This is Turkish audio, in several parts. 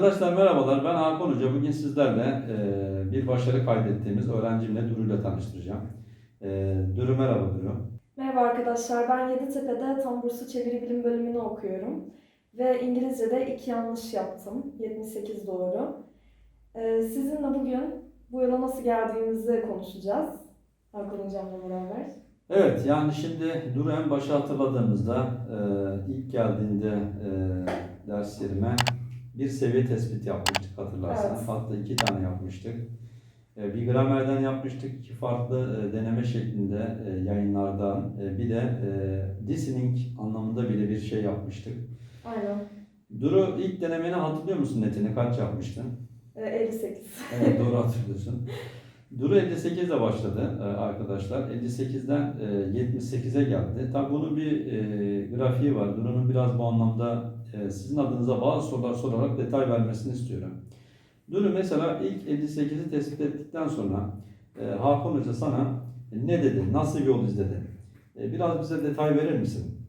Arkadaşlar merhabalar. Ben Hakan Hoca. Bugün sizlerle e, bir başarı kaydettiğimiz öğrencimle Duru ile tanıştıracağım. E, Duru merhaba Duru. Merhaba arkadaşlar, ben Yeditepe'de tam burslu çeviri bilim bölümünü okuyorum. Ve İngilizce'de iki yanlış yaptım, 78 doğru. Ee, sizinle bugün bu yola nasıl geldiğimizi konuşacağız. Hakan Hocam'la beraber. Evet yani şimdi Duru en başa hatırladığımızda e, ilk geldiğinde e, ders yerime bir seviye tespit yapmıştık hatırlarsan. Evet. Hatta iki tane yapmıştık. E, bir gramerden yapmıştık. iki farklı e, deneme şeklinde e, yayınlardan. Bir de listening anlamında bile bir şey yapmıştık. Aynen. Duru ilk denemeni hatırlıyor musun netini? Kaç yapmıştın? Ee, 58. Evet doğru hatırlıyorsun. Duru 58 ile başladı e, arkadaşlar. 58'den e, 78'e geldi. Tabi bunun bir e, grafiği var. Duru'nun biraz bu anlamda e, sizin adınıza bazı sorular sorarak detay vermesini istiyorum. Duru mesela ilk 58'i tespit ettikten sonra Hakan Hoca sana ne dedi, nasıl bir yol izledi? Biraz bize detay verir misin?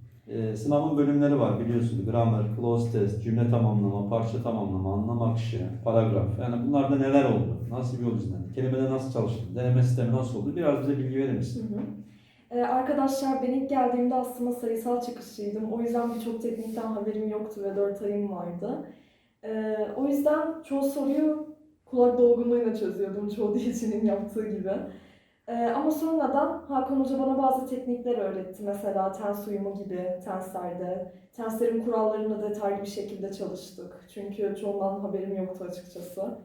Sınavın bölümleri var biliyorsunuz. Grammar, close test, cümle tamamlama, parça tamamlama, anlam akışı, paragraf. Yani bunlarda neler oldu? Nasıl bir yol izlendi? Kelimede nasıl çalıştı? Deneme sistemi nasıl oldu? Biraz bize bilgi verir Hı misin? hı. Ee, arkadaşlar ben ilk geldiğimde aslında sayısal çıkışlıydım. O yüzden birçok teknikten haberim yoktu ve 4 ayım vardı. Ee, o yüzden çoğu soruyu kulak dolgunluğuyla çözüyordum çoğu diyetçinin yaptığı gibi. Ee, ama sonradan Hakan Hoca bana bazı teknikler öğretti. Mesela tens uyumu gibi tenslerde. Tenslerin kurallarını detaylı bir şekilde çalıştık. Çünkü çoğundan haberim yoktu açıkçası.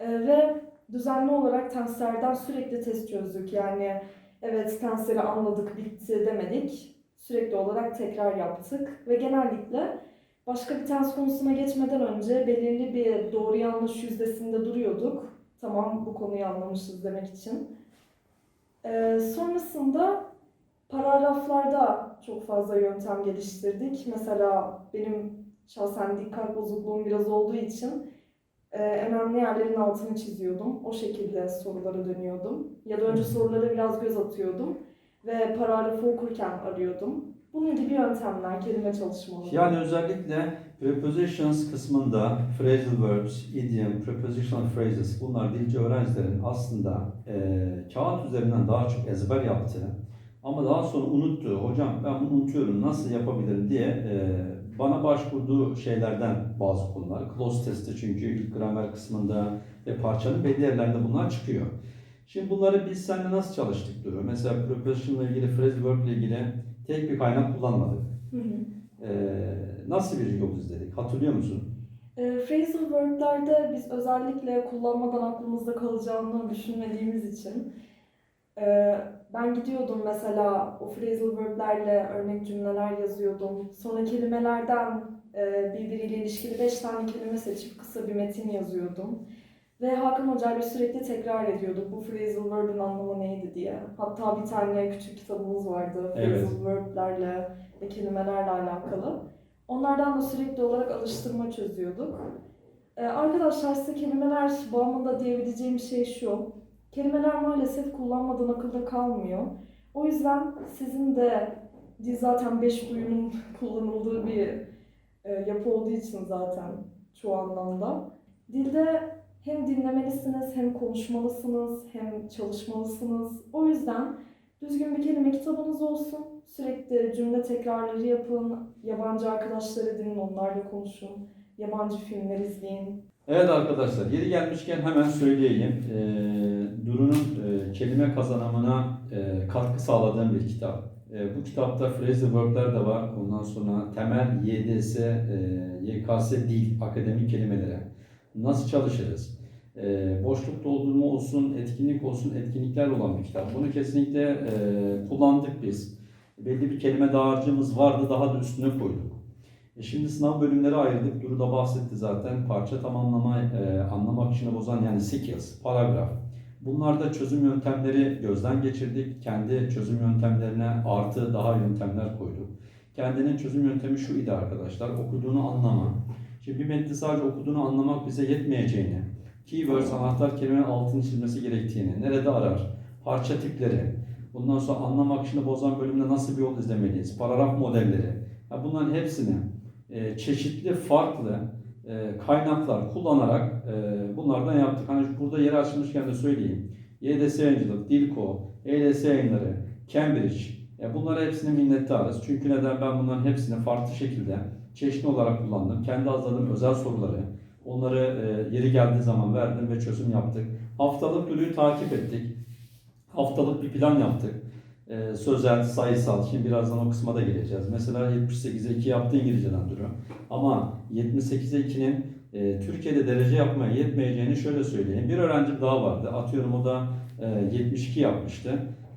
Ee, ve düzenli olarak tenslerden sürekli test çözdük. Yani evet tensleri anladık, bitti demedik. Sürekli olarak tekrar yaptık. Ve genellikle başka bir tens konusuna geçmeden önce belirli bir doğru yanlış yüzdesinde duruyorduk. Tamam bu konuyu anlamışız demek için. Ee, sonrasında paragraflarda çok fazla yöntem geliştirdik. Mesela benim şahsen dikkat bozukluğum biraz olduğu için e, önemli yerlerin altını çiziyordum. O şekilde sorulara dönüyordum. Ya da önce sorulara biraz göz atıyordum ve paragrafı okurken arıyordum. Bunun gibi yöntemler, kelime çalışmaları. Yani özellikle prepositions kısmında phrasal verbs, idiom, prepositional phrases bunlar dilci öğrencilerin aslında e, kağıt üzerinden daha çok ezber yaptığı ama daha sonra unuttuğu, hocam ben bunu unutuyorum nasıl yapabilirim diye e, bana başvurduğu şeylerden bazı konular. Close testi çünkü ilk gramer kısmında ve parçanın belli yerlerinde bunlar çıkıyor. Şimdi bunları biz seninle nasıl çalıştık Duru? Mesela prepositional ile ilgili, phrasal verb ile ilgili tek bir kaynak kullanmadık. Hı hı. Ee, nasıl bir yol izledik? Hatırlıyor musun? E, phrasal verb'lerde biz özellikle kullanmadan aklımızda kalacağını düşünmediğimiz için e, ben gidiyordum mesela o phrasal verb'lerle örnek cümleler yazıyordum. Sonra kelimelerden e, birbiriyle ilişkili beş tane kelime seçip kısa bir metin yazıyordum. Ve Hakan Hoca ile sürekli tekrar ediyorduk bu phrasal verb'in anlamı neydi diye. Hatta bir tane küçük kitabımız vardı Evet. phrasal verb'lerle ve kelimelerle alakalı. Onlardan da sürekli olarak alıştırma çözüyorduk. Ee, arkadaşlar size kelimeler bağımında diyebileceğim şey şu. Kelimeler maalesef kullanmadan akılda kalmıyor. O yüzden sizin de zaten beş duyunun kullanıldığı bir e, yapı olduğu için zaten çoğu anlamda. Dilde hem dinlemelisiniz, hem konuşmalısınız, hem çalışmalısınız. O yüzden düzgün bir kelime kitabınız olsun. Sürekli cümle tekrarları yapın. Yabancı arkadaşları dinleyin, onlarla konuşun. Yabancı filmler izleyin. Evet arkadaşlar, yeri gelmişken hemen söyleyeyim. Ee, Duru'nun e, kelime kazanımına e, katkı sağladığım bir kitap. E, bu kitapta phrasal verb'ler de var. Ondan sonra temel YDS, e, YKS dil, akademik kelimelere nasıl çalışırız? E, boşluk doldurma olsun, etkinlik olsun, etkinlikler olan bir kitap. Bunu kesinlikle e, kullandık biz. Belli bir kelime dağarcığımız vardı, daha da üstüne koyduk. E şimdi sınav bölümleri ayırdık. Duru da bahsetti zaten. Parça tamamlama, e, anlam akışını bozan yani skills, paragraf. Bunlarda çözüm yöntemleri gözden geçirdik. Kendi çözüm yöntemlerine artı daha yöntemler koyduk. Kendinin çözüm yöntemi şu idi arkadaşlar. Okuduğunu anlama. Şimdi bir metni sadece okuduğunu anlamak bize yetmeyeceğini, keywords, anahtar kelimenin altını çizmesi gerektiğini, nerede arar, parça tipleri, bundan sonra anlam akışını bozan bölümde nasıl bir yol izlemeliyiz, paragraf modelleri. Ya bunların hepsini e, çeşitli farklı e, kaynaklar kullanarak e, bunlardan yaptık. Hani burada yeri açılmışken de söyleyeyim. YDS Yayıncılık, Dilko, ELS Yayınları, Cambridge, e, bunlara hepsine minnettarız. Çünkü neden ben bunların hepsini farklı şekilde çeşitli olarak kullandım. Kendi hazırladığım özel soruları, onları yeri geldiği zaman verdim ve çözüm yaptık. Haftalık Duru'yu takip ettik. Haftalık bir plan yaptık. Ee, sözel, sayısal, şimdi birazdan o kısma da geleceğiz. Mesela 78'e 2 yaptı İngilizceden Duru. Ama 78'e 2'nin e, Türkiye'de derece yapmaya yetmeyeceğini şöyle söyleyeyim. Bir öğrencim daha vardı. Atıyorum o da e, 72 yapmıştı.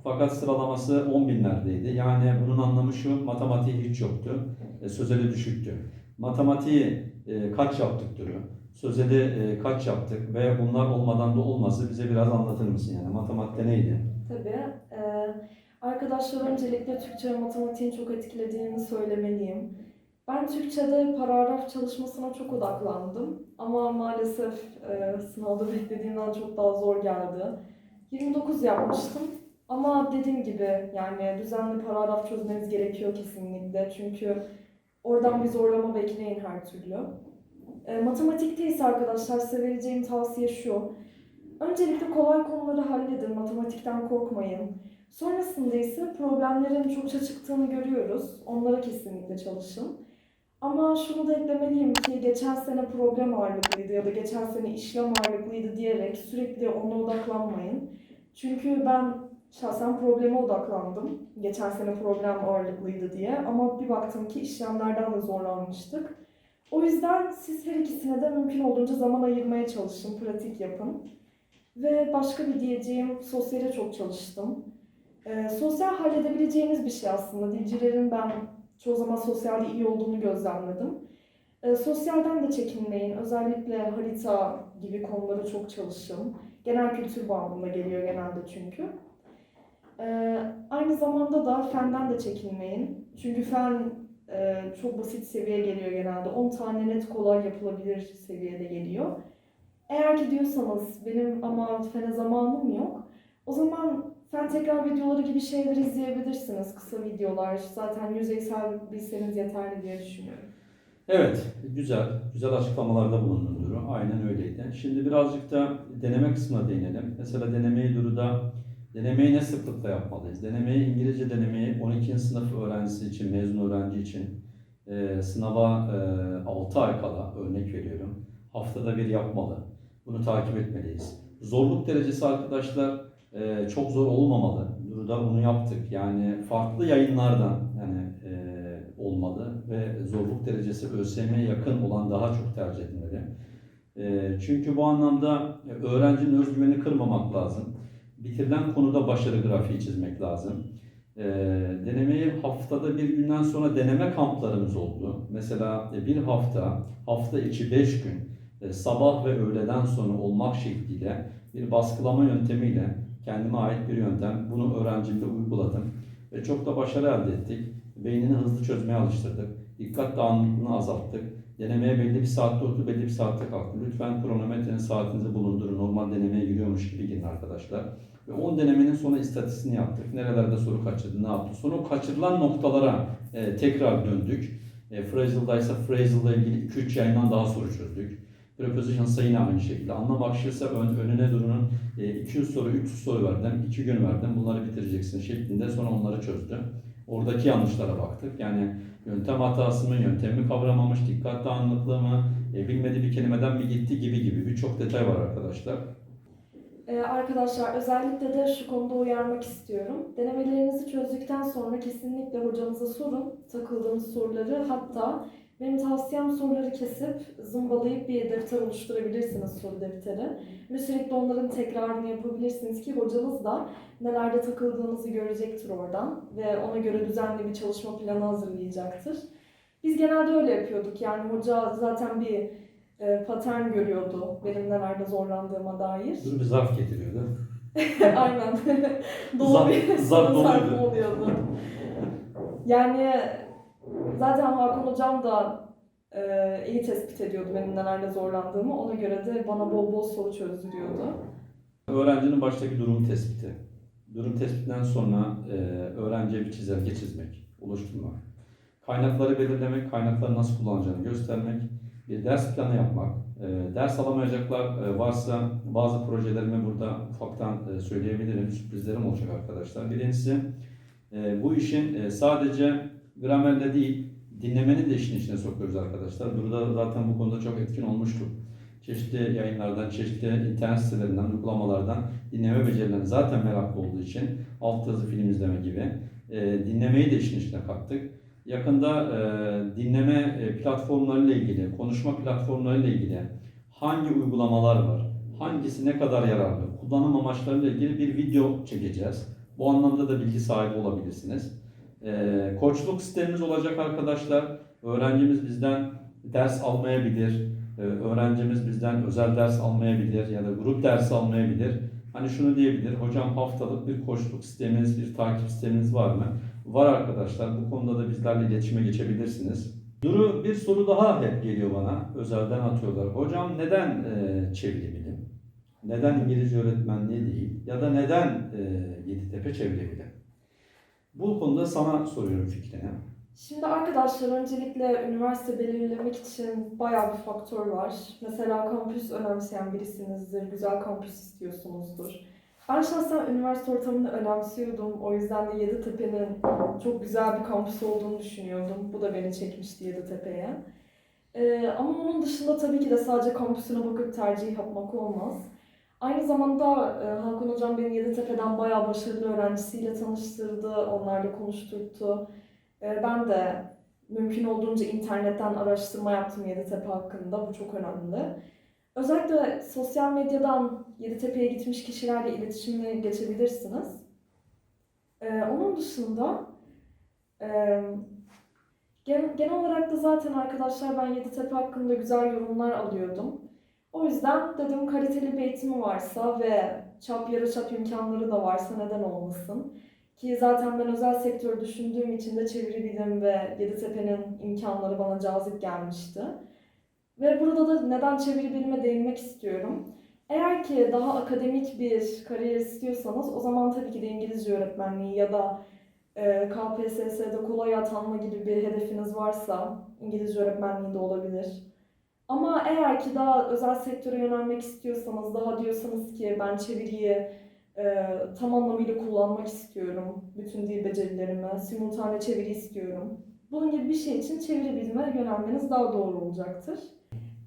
Fakat sıralaması 10 binlerdeydi. Yani bunun anlamı şu, matematiği hiç yoktu. E, sözeli düşüktü. Matematiği e, kaç yaptık Duru? Sözeli e, kaç yaptık ve bunlar olmadan da olmazdı. Bize biraz anlatır mısın yani? Matematikte neydi? Tabii. Ee, arkadaşlar öncelikle Türkçe ve matematiğin çok etkilediğini söylemeliyim. Ben Türkçe'de paragraf çalışmasına çok odaklandım. Ama maalesef e, sınavda beklediğimden çok daha zor geldi. 29 yapmıştım. Ama dediğim gibi yani düzenli paragraf çözmeniz gerekiyor kesinlikle. Çünkü oradan bir zorlama bekleyin her türlü. E, matematikte ise arkadaşlar size vereceğim tavsiye şu. Öncelikle kolay konuları halledin, matematikten korkmayın. Sonrasında ise problemlerin çokça çıktığını görüyoruz. Onlara kesinlikle çalışın. Ama şunu da eklemeliyim ki geçen sene problem ağırlıklıydı ya da geçen sene işlem ağırlıklıydı diyerek sürekli ona odaklanmayın. Çünkü ben şahsen probleme odaklandım. Geçen sene problem ağırlıklıydı diye ama bir baktım ki işlemlerden de zorlanmıştık. O yüzden siz her ikisine de mümkün olduğunca zaman ayırmaya çalışın, pratik yapın. Ve başka bir diyeceğim, sosyale çok çalıştım. Ee, sosyal halledebileceğiniz bir şey aslında. Dilcilerin ben çoğu zaman sosyalde iyi olduğunu gözlemledim. Ee, sosyalden de çekinmeyin. Özellikle harita gibi konuları çok çalışın. Genel kültür bağlamında geliyor genelde çünkü. Ee, aynı zamanda da fenden de çekinmeyin. Çünkü fen e, çok basit seviye geliyor genelde. 10 tane net kolay yapılabilir seviyede geliyor. Eğer ki diyorsanız benim ama fene zamanım yok. O zaman fen tekrar videoları gibi şeyler izleyebilirsiniz. Kısa videolar. Zaten yüzeysel bilseniz yeterli diye düşünüyorum. Evet, güzel. Güzel açıklamalarda bulundun Duru. Aynen öyleydi. Şimdi birazcık da deneme kısmına değinelim. Mesela denemeyi Duru'da denemeyi ne sıklıkla yapmalıyız? Denemeyi, İngilizce denemeyi 12. sınıf öğrencisi için, mezun öğrenci için e, sınava e, 6 ay kala örnek veriyorum. Haftada bir yapmalı. Bunu takip etmeliyiz. Zorluk derecesi arkadaşlar e, çok zor olmamalı. Duru'da bunu yaptık. Yani farklı yayınlardan yani e, olmalı ve zorluk derecesi ÖSYM'ye yakın olan daha çok tercih edilmeli. E, çünkü bu anlamda öğrencinin özgüveni kırmamak lazım. Bitirilen konuda başarı grafiği çizmek lazım. E, denemeyi haftada bir günden sonra deneme kamplarımız oldu. Mesela bir hafta, hafta içi beş gün e, sabah ve öğleden sonra olmak şekliyle bir baskılama yöntemiyle kendime ait bir yöntem. Bunu öğrencimde uyguladım ve çok da başarı elde ettik. Beynini hızlı çözmeye alıştırdık. Dikkat dağınıklığını azalttık. Denemeye belli bir saatte oturdu, belli bir saatte kalktı. Lütfen kronometrenin saatinizi bulundurun. Normal denemeye giriyormuş gibi girin arkadaşlar. Ve 10 denemenin sonra istatistiğini yaptık. Nerelerde soru kaçırdı, ne yaptı. Sonra kaçırılan noktalara e, tekrar döndük. E, Phrasal'daysa Phrasal'la ilgili 2-3 yayından daha soru çözdük. Prepositions'a yine aynı şekilde. Anlam akışıysa ön, önüne durunun e, 200 soru, 300 soru verdim, 2 gün verdim. Bunları bitireceksin şeklinde sonra onları çözdü. Oradaki yanlışlara baktık. Yani yöntem hatası mı, yöntemi kavramamış, dikkat dağınıklığı mı, e, bilmediği bir kelimeden mi gitti gibi gibi birçok detay var arkadaşlar. Ee, arkadaşlar özellikle de şu konuda uyarmak istiyorum. Denemelerinizi çözdükten sonra kesinlikle hocanıza sorun takıldığınız soruları. Hatta benim tavsiyem soruları kesip zımbalayıp bir defter oluşturabilirsiniz soru defteri. Ve sürekli onların tekrarını yapabilirsiniz ki hocanız da nelerde takıldığınızı görecektir oradan. Ve ona göre düzenli bir çalışma planı hazırlayacaktır. Biz genelde öyle yapıyorduk. Yani hoca zaten bir e, patern görüyordu benim nelerde zorlandığıma dair. Dur bir zarf getiriyordu. Aynen. dolu bir zar soru doluydu. sarfı oluyordu. Yani zaten Hakan hocam da e, iyi tespit ediyordu benim nelerde zorlandığımı. Ona göre de bana bol bol soru çözdürüyordu. Öğrencinin baştaki durum tespiti. Durum tespitinden sonra e, öğrenciye bir çizelge çizmek, oluşturmak. Kaynakları belirlemek, kaynakları nasıl kullanacağını göstermek. bir ders planı yapmak, e, ders alamayacaklar e, varsa bazı projelerimi burada ufaktan e, söyleyebilirim, sürprizlerim olacak arkadaşlar. Birincisi e, bu işin e, sadece gramerle değil, dinlemenin de işin içine sokuyoruz arkadaşlar. Burada zaten bu konuda çok etkin olmuştuk. Çeşitli yayınlardan, çeşitli internet sitelerinden, uygulamalardan dinleme becerilerini zaten meraklı olduğu için alt yazı film izleme gibi e, dinlemeyi de işin içine kattık. Yakında e, dinleme e, platformlarıyla ilgili, konuşma platformlarıyla ilgili hangi uygulamalar var, hangisi ne kadar yararlı, kullanım amaçlarıyla ilgili bir video çekeceğiz. Bu anlamda da bilgi sahibi olabilirsiniz. E, koçluk sistemimiz olacak arkadaşlar. Öğrencimiz bizden ders almayabilir, e, öğrencimiz bizden özel ders almayabilir ya da grup dersi almayabilir. Hani şunu diyebilir, hocam haftalık bir koçluk sisteminiz, bir takip sisteminiz var mı? Var arkadaşlar. Bu konuda da bizlerle iletişime geçebilirsiniz. Duru bir soru daha hep geliyor bana. Özelden atıyorlar. Hocam neden e, çeviri? Neden İngilizce öğretmenliği değil? Ya da neden e, Yeditepe çeviri? Bu konuda sana soruyorum fikrini. Şimdi arkadaşlar öncelikle üniversite belirlemek için bayağı bir faktör var. Mesela kampüs önemseyen birisinizdir, güzel kampüs istiyorsunuzdur. Ben şahsen üniversite ortamını önemsiyordum. O yüzden de Yeditepe'nin çok güzel bir kampüs olduğunu düşünüyordum. Bu da beni çekmişti Yeditepe'ye. Ee, ama onun dışında tabii ki de sadece kampüsüne bakıp tercih yapmak olmaz. Aynı zamanda e, Hakan Hocam beni Yeditepe'den bayağı başarılı öğrencisiyle tanıştırdı, onlarla konuşturttu. Ee, Ben de mümkün olduğunca internetten araştırma yaptım Yeditepe hakkında. Bu çok önemli. Özellikle sosyal medyadan Yeditepe'ye gitmiş kişilerle iletişime geçebilirsiniz. Ee, onun dışında e, gen- genel olarak da zaten arkadaşlar ben Yeditepe hakkında güzel yorumlar alıyordum. O yüzden dedim kaliteli bir eğitimi varsa ve çap yarı çap imkanları da varsa neden olmasın. Ki zaten ben özel sektör düşündüğüm için de çeviri bilim ve Yeditepe'nin imkanları bana cazip gelmişti. Ve burada da neden çeviri bilime değinmek istiyorum. Eğer ki daha akademik bir kariyer istiyorsanız o zaman tabii ki de İngilizce öğretmenliği ya da e, KPSS'de kolay atanma gibi bir hedefiniz varsa İngilizce öğretmenliği de olabilir. Ama eğer ki daha özel sektöre yönelmek istiyorsanız, daha diyorsanız ki ben çeviriyi e, tam anlamıyla kullanmak istiyorum. Bütün dil becerilerimi, simultane çeviri istiyorum. Bunun gibi bir şey için çeviri bilime yönelmeniz daha doğru olacaktır.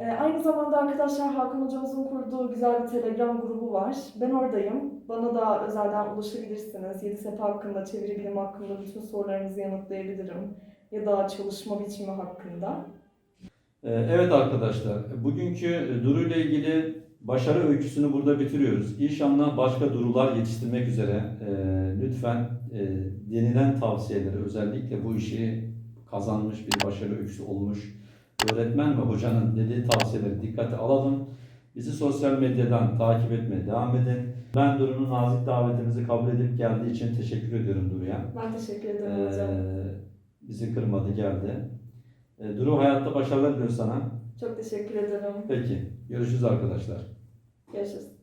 E, aynı zamanda arkadaşlar Hakan hocamızın kurduğu güzel bir Telegram grubu var. Ben oradayım. Bana da özelden ulaşabilirsiniz. Yeditepe hakkında, çeviri bilimi hakkında bütün sorularınızı yanıtlayabilirim. Ya da çalışma biçimi hakkında. Ee, Evet arkadaşlar, bugünkü Duru ile ilgili başarı öyküsünü burada bitiriyoruz. İnşallah başka Durular yetiştirmek üzere e, lütfen e, denilen tavsiyeleri özellikle bu işi kazanmış bir başarı öyküsü olmuş öğretmen ve hocanın dediği tavsiyeleri dikkate alalım. Bizi sosyal medyadan takip etmeye devam edin. Ben Duru'nun nazik davetimizi kabul edip geldiği için teşekkür ediyorum Duru'ya. Ben teşekkür ederim hocam. Ee, bizi kırmadı, geldi. Ee, Duru hayatta başarılar diliyor sana. Çok teşekkür ederim. Peki, görüşürüz arkadaşlar. Görüşürüz.